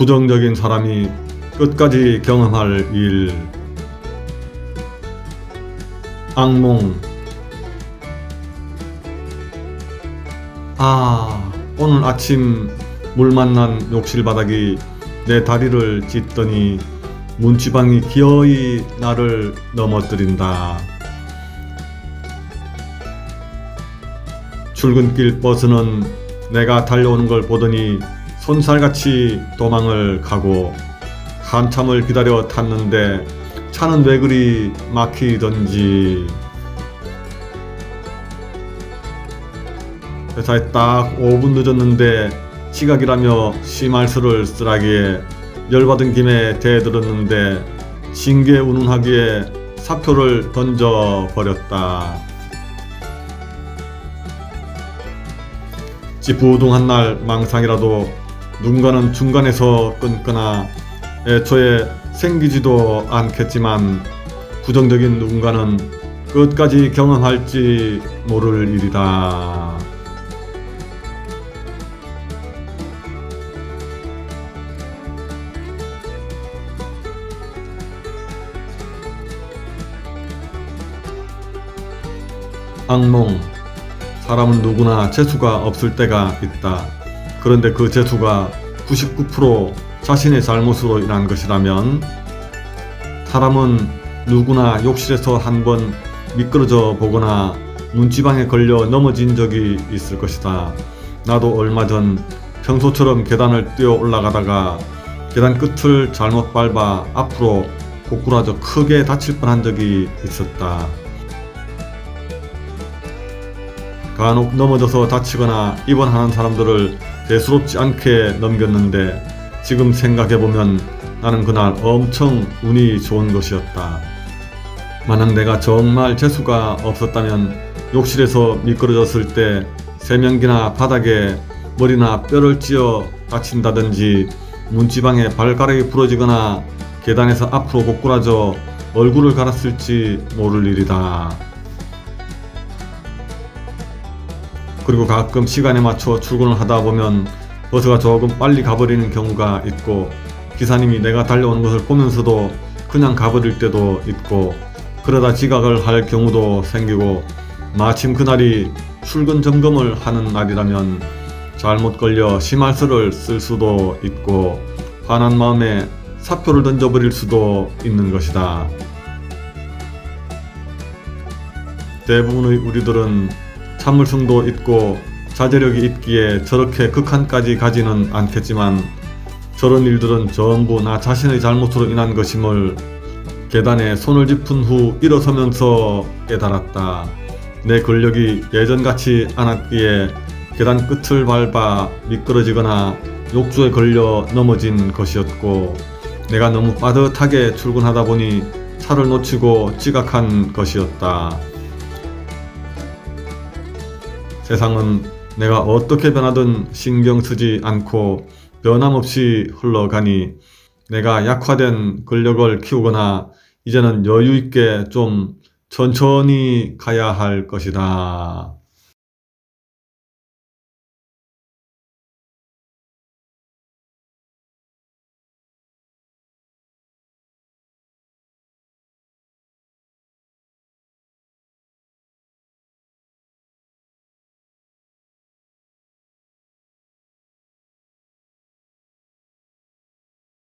부정적인 사람이 끝까지 경험할 일. 악몽. 아, 오늘 아침 물 만난 욕실 바닥이 내 다리를 찢더니 문지방이 기어이 나를 넘어뜨린다. 출근길 버스는 내가 달려오는 걸 보더니 손살같이 도망을 가고 한참을 기다려 탔는데 차는 왜 그리 막히던지 회사에 딱 5분 늦었는데 지각이라며 심할수를 쓰라기에 열받은 김에 대들었는데 징계 운운하기에 사표를 던져 버렸다. 찌뿌둥한 날 망상이라도 누군가는 중간에서 끊거나 애초에 생기지도 않겠지만 부정적인 누군가는 끝까지 경험할지 모를 일이다. 악몽 사람은 누구나 재수가 없을 때가 있다. 그런데 그 재수가 99% 자신의 잘못으로 인한 것이라면 사람은 누구나 욕실에서 한 번 미끄러져 보거나 문지방에 걸려 넘어진 적이 있을 것이다. 나도 얼마 전 평소처럼 계단을 뛰어 올라가다가 계단 끝을 잘못 밟아 앞으로 고꾸라져 크게 다칠 뻔한 적이 있었다. 간혹 넘어져서 다치거나 입원하는 사람들을 대수롭지 않게 넘겼는데 지금 생각해보면 나는 그날 엄청 운이 좋은 것이었다. 만약 내가 정말 재수가 없었다면 욕실에서 미끄러졌을 때 세면기나 바닥에 머리나 뼈를 찧어 다친다든지 문지방에 발가락이 부러지거나 계단에서 앞으로 고꾸라져 얼굴을 갈았을지 모를 일이다. 그리고 가끔 시간에 맞춰 출근을 하다 보면 버스가 조금 빨리 가버리는 경우가 있고 기사님이 내가 달려오는 것을 보면서도 그냥 가버릴 때도 있고 그러다 지각을 할 경우도 생기고 마침 그날이 출근 점검을 하는 날이라면 잘못 걸려 심할서를 쓸 수도 있고 화난 마음에 사표를 던져버릴 수도 있는 것이다. 대부분의 우리들은 참을성도 있고 자제력이 있기에 저렇게 극한까지 가지는 않겠지만 저런 일들은 전부 나 자신의 잘못으로 인한 것임을 계단에 손을 짚은 후 일어서면서 깨달았다. 내 근력이 예전같이 않았기에 계단 끝을 밟아 미끄러지거나 욕조에 걸려 넘어진 것이었고 내가 너무 빠듯하게 출근하다 보니 차를 놓치고 지각한 것이었다. 세상은 내가 어떻게 변하든 신경 쓰지 않고 변함없이 흘러가니 내가 약화된 근력을 키우거나 이제는 여유 있게 좀 천천히 가야 할 것이다.